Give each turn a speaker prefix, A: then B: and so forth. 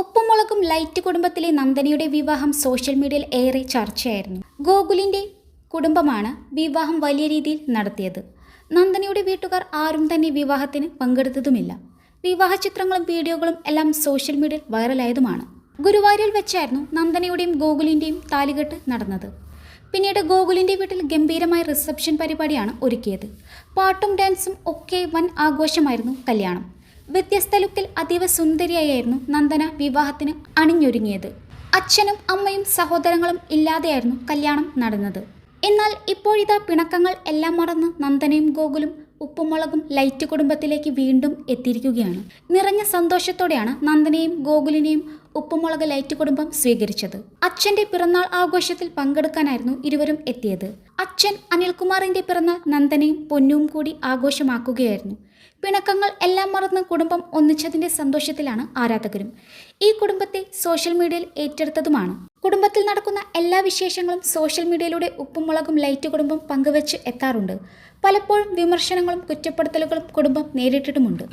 A: ഉപ്പുമുളകും light കുടുംബത്തിലെ നന്ദനയുടെ വിവാഹം social മീഡിയയിൽ ഏറെ ചർച്ചയായിരുന്നു. ഗോകുലിന്റെ കുടുംബമാണ് വിവാഹം വലിയ രീതിയിൽ നടത്തിയത്. നന്ദനയുടെ വീട്ടുകാർ ആരും തന്നെ വിവാഹത്തിന് പങ്കെടുത്തതുമില്ല. വിവാഹ ചിത്രങ്ങളും വീഡിയോകളും എല്ലാം സോഷ്യൽ മീഡിയയിൽ വൈറലായതുമാണ് ഗുരുവായൂരിൽ വെച്ചായിരുന്നു നന്ദനയുടെയും ഗോകുലിന്റെയും താലികെട്ട് നടന്നത്. പിന്നീട് ഗോകുലിന്റെ വീട്ടിൽ ഗംഭീരമായ റിസപ്ഷൻ പരിപാടിയാണ് ഒരുക്കിയത്. പാട്ടും ഡാൻസും ഒക്കെ വൻ ആഘോഷമായിരുന്നു കല്യാണം. വ്യത്യസ്ത ലുക്കിൽ അതീവ സുന്ദരിയായിരുന്നു നന്ദന വിവാഹത്തിന് അണിഞ്ഞൊരുങ്ങിയത്. അച്ഛനും അമ്മയും സഹോദരങ്ങളും ഇല്ലാതെയായിരുന്നു കല്യാണം നടന്നത്. എന്നാൽ ഇപ്പോഴിതാ പിണക്കങ്ങൾ എല്ലാം മറന്ന് നന്ദനയും ഗോകുലും ഉപ്പുമുളകും ലൈറ്റ് കുടുംബത്തിലേക്ക് വീണ്ടും എത്തിയിരിക്കുകയാണ്. നിറഞ്ഞ സന്തോഷത്തോടെയാണ് നന്ദനയും ഗോകുലിനെയും ഉപ്പുമുളക് ലൈറ്റ് കുടുംബം സ്വീകരിച്ചത്. അച്ഛന്റെ പിറന്നാൾ ആഘോഷത്തിൽ പങ്കെടുക്കാനായിരുന്നു ഇരുവരും എത്തിയത്. അച്ഛൻ അനിൽകുമാറിന്റെ പിറന്നാൾ നന്ദനയും പൊന്നും കൂടി ആഘോഷമാക്കുകയായിരുന്നു. പിണക്കങ്ങൾ എല്ലാം മറന്ന് കുടുംബം ഒന്നിച്ചതിന്റെ സന്തോഷത്തിലാണ് ആരാധകരും. ഈ കുടുംബത്തെ സോഷ്യൽ മീഡിയയിൽ ഏറ്റെടുത്തതുമാണ്. കുടുംബത്തിൽ നടക്കുന്ന എല്ലാ വിശേഷങ്ങളും സോഷ്യൽ മീഡിയയിലൂടെ ഉപ്പുമുളകും ലൈറ്റ് കുടുംബം പങ്കുവച്ച് എത്താറുണ്ട്. പലപ്പോഴും വിമർശനങ്ങളും കുറ്റപ്പെടുത്തലുകളും കുടുംബം നേരിട്ടിട്ടുമുണ്ട്.